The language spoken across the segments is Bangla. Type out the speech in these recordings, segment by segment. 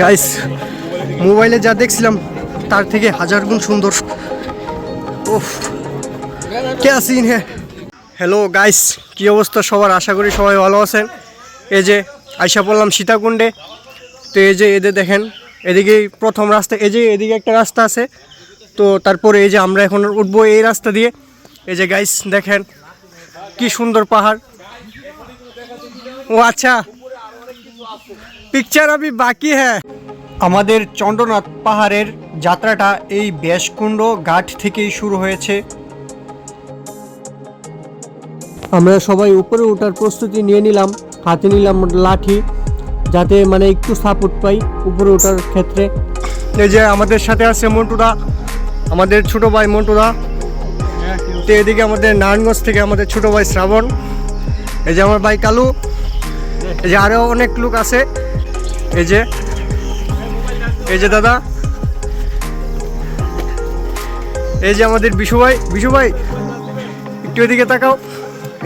গাইস মোবাইলে যা দেখছিলাম, তার থেকে হাজার গুণ সুন্দর। কে হ্যালো গাইস কি অবস্থা সবার? আশা করি সবাই ভালো আছেন। এই যে আইসা পড়লাম সীতাকুণ্ডে। তো এই যে এদের দেখেন, এদিকে প্রথম রাস্তা, এই যে এদিকে একটা রাস্তা আছে। তো তারপরে এই যে আমরা এখন উঠবো এই রাস্তা দিয়ে। এই যে গাইস দেখেন, কি সুন্দর পাহাড়। ও আচ্ছা। পিকচার আমি বাকি হ্যাঁ আমাদের চন্দ্রনাথ পাহাড়ের যাত্রাটা এই ব্যাসকুণ্ড ঘাট থেকেই শুরু হয়েছে। আমরা সবাই উপরে ওঠার প্রস্তুতি নিয়ে নিলাম, হাতে নিলাম লাঠি, যাতে মানে একটু সাপোর্ট পাই উপরে ওঠার ক্ষেত্রে। এই যে আমাদের সাথে আছে মন্টুদা, আমাদের ছোট ভাই মন্টুদা, তো এদিকে আমাদের নারায়ণগঞ্জ থেকে আমাদের ছোট ভাই শ্রাবণ, এই যে আমার ভাই কালু, এই যে আরও অনেক লোক আছে। এই যে এই যে দাদা। এই যে আমাদের বিশু ভাই বিশু ভাই, একটু এদিকে তাকাও।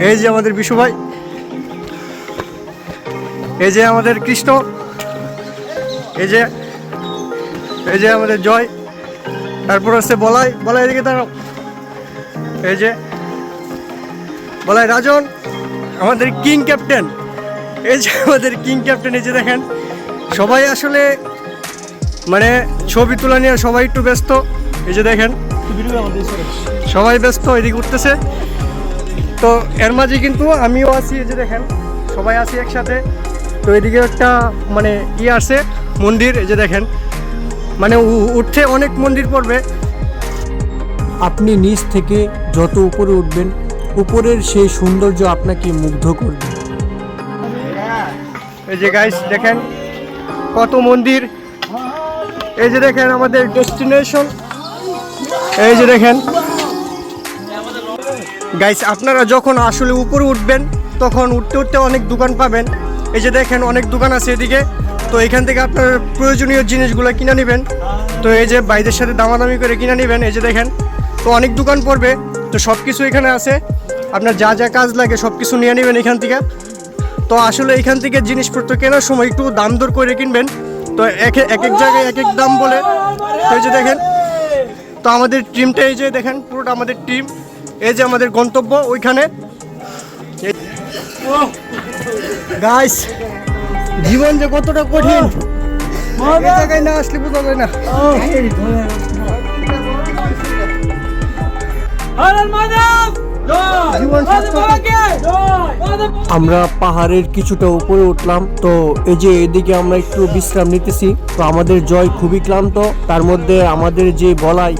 এই যে আমাদের বিশু ভাই। এই যে আমাদের কৃষ্ণ। এই যে এই যে আমাদের জয়। তারপর হচ্ছে বলাই বলাই এদিকে তাকাও। এই যে, বলাই, রাজন, আমাদের কিং ক্যাপ্টেন। এই যে আমাদের কিং ক্যাপ্টেন, এই যে দেখেন। সবাই আসলে মানে ছবি তোলা নিয়ে সবাই একটু ব্যস্ত। এই যে দেখেন সবাই ব্যস্ত এদিকে উঠতেছে। তো এর মাঝে কিন্তু আমিও আছি এই যে দেখেন সবাই আছি একসাথে। তো এদিকে একটা মানে ই আছে মন্দির এই যে দেখেন। মানে উ- উঠতে অনেক মন্দির পড়বে। আপনি নিচ থেকে যত উপরে উঠবেন উপরের সেই সৌন্দর্য আপনাকে মুগ্ধ করবে। এই যে গাইস দেখেন কত মন্দির? এই যে দেখেন আমাদের ডেস্টিনেশন এই যে দেখেন। গাইস আপনারা যখন আসলে উপরে উঠবেন, তখন উঠতে উঠতে অনেক দোকান পাবেন। এই যে দেখেন, অনেক দোকান আছে এদিকে। তো এখান থেকে আপনার প্রয়োজনীয় জিনিসগুলো কিনে নেবেন। তো এই যে বাইদের সাথে দামাদামি করে কিনে নেবেন। এই যে দেখেন, তো অনেক দোকান পড়বে। তো সব কিছু এখানে আছে। আপনার যা যা কাজ লাগে সব কিছু নিয়ে নেবেন এখান থেকে। তো আসলে এখান থেকে জিনিসপত্র কেনার সময় একটু দাম দর করে কিনবেন। তো এক এক এক জায়গায় এক এক দাম বলে। তো এই যে দেখেন, তো আমাদের টিমটা এই যে দেখেন, পুরোটা আমাদের টিম। এই যে আমাদের গন্তব্য ওইখানে। গাইস জীবন যে কতটা কঠিন। না আসলে বোঝা যায় না। আমরা পাহাড়ের কিছুটা উপরে উঠলাম। তো এই যে এদিকে আমরা একটু বিশ্রাম নিতেছি। তো আমাদের জয় খুবই ক্লান্ত। তার মধ্যে আমাদের যে বলাই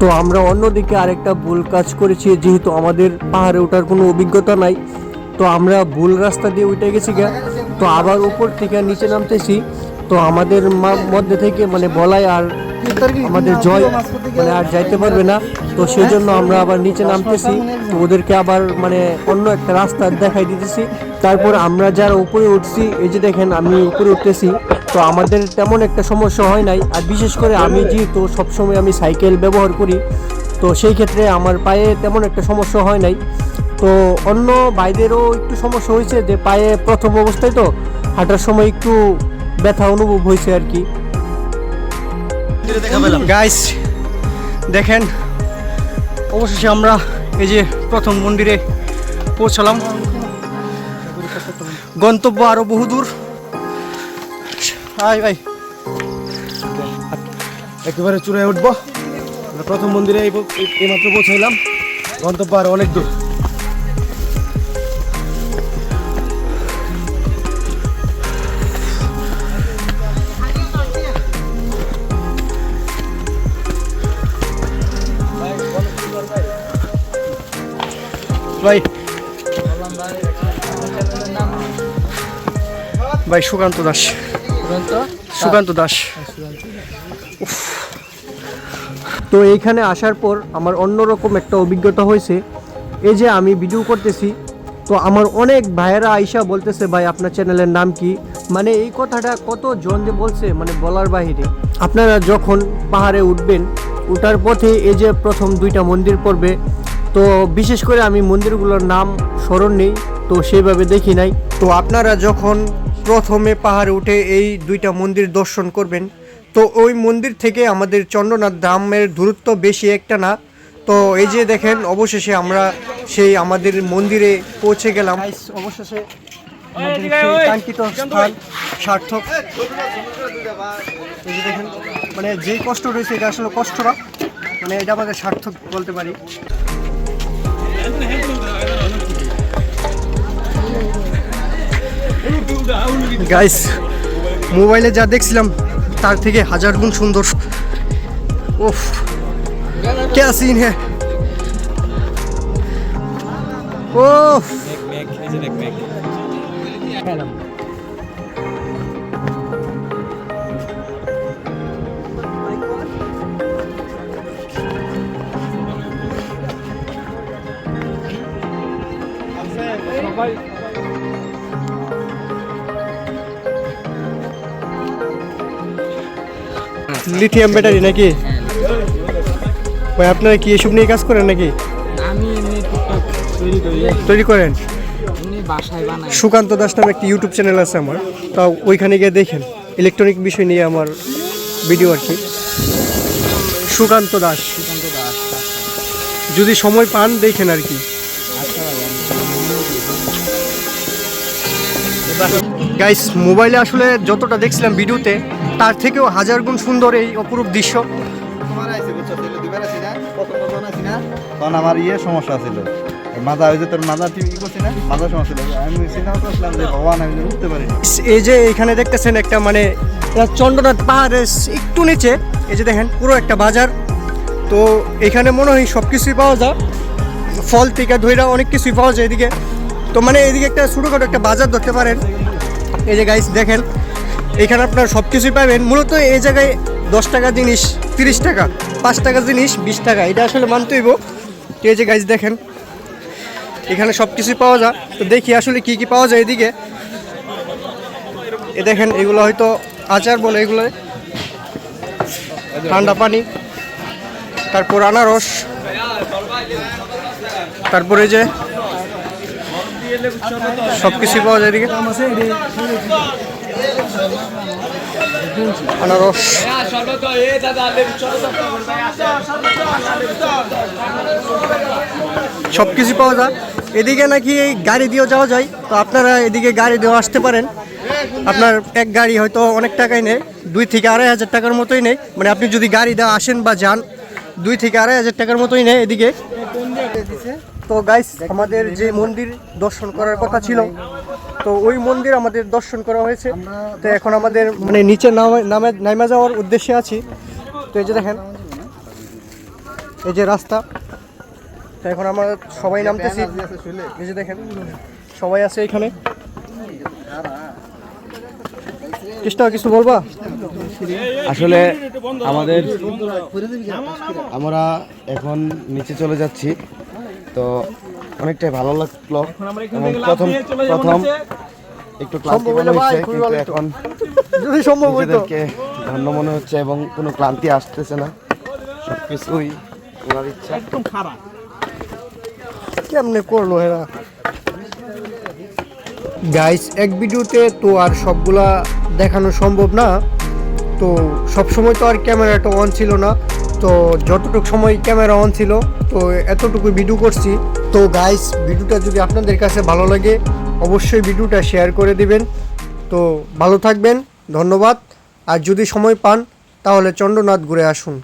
তো আমরা অন্যদিকে আরেকটা ভুল কাজ করেছি। যেহেতু আমাদের পাহাড়ে ওঠার কোনো অভিজ্ঞতা নাই। তো আমরা ভুল রাস্তা দিয়ে উঠে গেছি গা। তো আবার উপর থেকে নিচে নামতেছি। তো আমাদের মধ্যে থেকে মানে বলাই আর আমাদের জয় মানে আর যাইতে পারবে না। তো সেই জন্য আমরা আবার নিচে নামতেছি। তো ওদেরকে আবার মানে অন্য একটা রাস্তা দেখাই দিতেছি। তারপর আমরা যারা উপরে উঠছি, এই যে দেখেন আমি উপরে উঠতেছি। তো আমাদের তেমন একটা সমস্যা হয় নাই। আর বিশেষ করে আমি যেহেতু সবসময় আমি সাইকেল ব্যবহার করি, তো সেই ক্ষেত্রে আমার পায়ে তেমন একটা সমস্যা হয় নাই। তো অন্য ভাইদেরও একটু সমস্যা হয়েছে যে পায়ে প্রথম অবস্থায় তো হাঁটার সময় একটু ব্যথা অনুভব হয়েছে আর কি। গাইস দেখেন অবশেষে আমরা এই যে প্রথম মন্দিরে পৌঁছালাম। গন্তব্য আরও বহুদূর। হাই ভাই। একেবারে চূড়ায় উঠবো। প্রথম মন্দিরে এইমাত্র পৌঁছাইলাম। গন্তব্য আরও অনেক দূর। ভাই। ভাই সুকান্ত দাস। সুকান্ত? দাস। উফ। তো এইখানে আসার পর আমার অন্যরকম একটা অভিজ্ঞতা হয়েছে। এই যে আমি ভিডিও করতেছি তো আমার অনেক ভাইয়েরা আইসা বলতেছে ভাই আপনার চ্যানেলের নাম কি? মানে এই কথাটা কত জন যে বলছে মানে বলার বাহিরে। আপনারা যখন পাহাড়ে উঠবেন উঠার পথে এই যে প্রথম দুইটা মন্দির পড়বে তো বিশেষ করে আমি মন্দিরগুলোর নাম স্মরণ নেই তো সেইভাবে দেখি নাই। তো আপনারা যখন প্রথমে পাহাড়ে উঠে এই দুইটা মন্দির দর্শন করবেন তো ওই মন্দির থেকে আমাদের চন্দ্রনাথ ধামের দূরত্ব বেশি একটা না। তো এই যে দেখেন অবশেষে আমরা সেই আমাদের মন্দিরে পৌঁছে গেলাম। অবশেষে আমাদের কাঙ্ক্ষিত স্থান সার্থক। এই যে দেখেন মানে যেই কষ্ট রয়েছে এটা আসলে কষ্ট না মানে এটা আমাদের সার্থক বলতে পারি। গাইস মোবাইলে যা দেখছিলাম তার থেকে হাজার গুণ সুন্দর ওফ क्या सीन है লিথিয়াম ব্যাটারি নাকি? ভাই আপনারা কি এসব নিয়ে কাজ করেন নাকি? আমি তৈরি করেন? সুকান্ত দাস নামে একটি ইউটিউব চ্যানেল আছে আমার। তাও ওইখানে গিয়ে দেখেন। ইলেকট্রনিক বিষয় নিয়ে আমার ভিডিও আর কি। সুকান্ত দাস। সুকান্ত দাস। যদি সময় পান দেখেন আর কি। গাইস মোবাইলে আসলে যতটা দেখছিলাম ভিডিওতে তার থেকেও হাজার গুণ সুন্দর এই অপরূপ দৃশ্য। তখন আমার ইয়ে সমস্যা ছিল মাজা যে তোর মাজা টিভি করছি না মাজা সমস্যা ছিল। আমি চিন্তা করছিলাম যে ভগবান আমি উঠতে পারি এই যে এখানে দেখতেছেন একটা মানে চন্দ্রনাথ পাহাড়ের একটু নিচে এই যে দেখেন পুরো একটা বাজার। তো এখানে মনে হয় সব কিছুই পাওয়া যায়। ফল থেকে ধইরা অনেক কিছুই পাওয়া যায় এদিকে। তো মানে এদিকে একটা ছোটোখাটো একটা বাজার ধরতে পারেন। এই যে গাইস দেখেন, এখানে আপনার সব কিছুই পাবেন। মূলত এই জায়গায় দশ টাকা জিনিস, তিরিশ টাকা, পাঁচ টাকা জিনিস, বিশ টাকা। এটা আসলে মানতেই হইব। তো এই যে গাইস দেখেন, এখানে সব কিছুই পাওয়া যায়। তো দেখি আসলে কি কি পাওয়া যায় এদিকে। এ দেখেন, এগুলো হয়তো আচার বলে এগুলো ঠান্ডা পানি। তারপর আনারস। তারপরে যে সব কিছুই পাওয়া যায় এদিকে? আনারস। সব কিছু পাওয়া যায়। এদিকে নাকি এই গাড়ি দিয়েও যাওয়া যায়। তো আপনারা এদিকে গাড়ি দিয়েও আসতে পারেন। আপনার এক গাড়ি হয়তো অনেক টাকাই নেই দুই থেকে আড়াই হাজার টাকার মতোই নেই মানে আপনি যদি গাড়ি দেওয়া আসেন বা যান দুই থেকে আড়াই হাজার টাকার মতোই নেয় এদিকে। তো গাইস আমাদের যে মন্দির দর্শন করার কথা ছিল, তো ওই মন্দির আমাদের দর্শন করা হয়েছে। তো এখন আমাদের মানে নিচে নামে নামে যাওয়ার উদ্দেশ্যে আছি। তো এই যে দেখেন, এই যে রাস্তা। তো এখন আমরা সবাই নামতেছি। এই যে দেখেন, সবাই আছে এখানে। কৃষ্ণ, কিছু বলবা? আসলে আমাদের আমরা এখন নিচে চলে যাচ্ছি। তো অনেকটাই ভালো লাগল। প্রথম প্রথম একটু ক্লান্তি মনে হচ্ছে কিন্তু এখন যদি সম্ভব নিজেদেরকে ধন্য মনে হচ্ছে এবং কোনো ক্লান্তি আসতেছে না। সবকিছুই ওনার ইচ্ছা। একদম খারাপ। কেমনে করল এরা? গাইস এক ভিডিওতে তো আর সবগুলা দেখানো সম্ভব না। তো সব সময় তো আর ক্যামেরাটা অন ছিল না। তো যতটুকু সময় ক্যামেরা অন ছিল, তো এতটুকু ভিডিও করছি। তো গাইস ভিডিওটা যদি আপনাদের কাছে ভালো লাগে, অবশ্যই ভিডিওটা শেয়ার করে দিবেন। তো ভালো থাকবেন, ধন্যবাদ। আর যদি সময় পান, তাহলে চন্দ্রনাথ ঘুরে আসুন।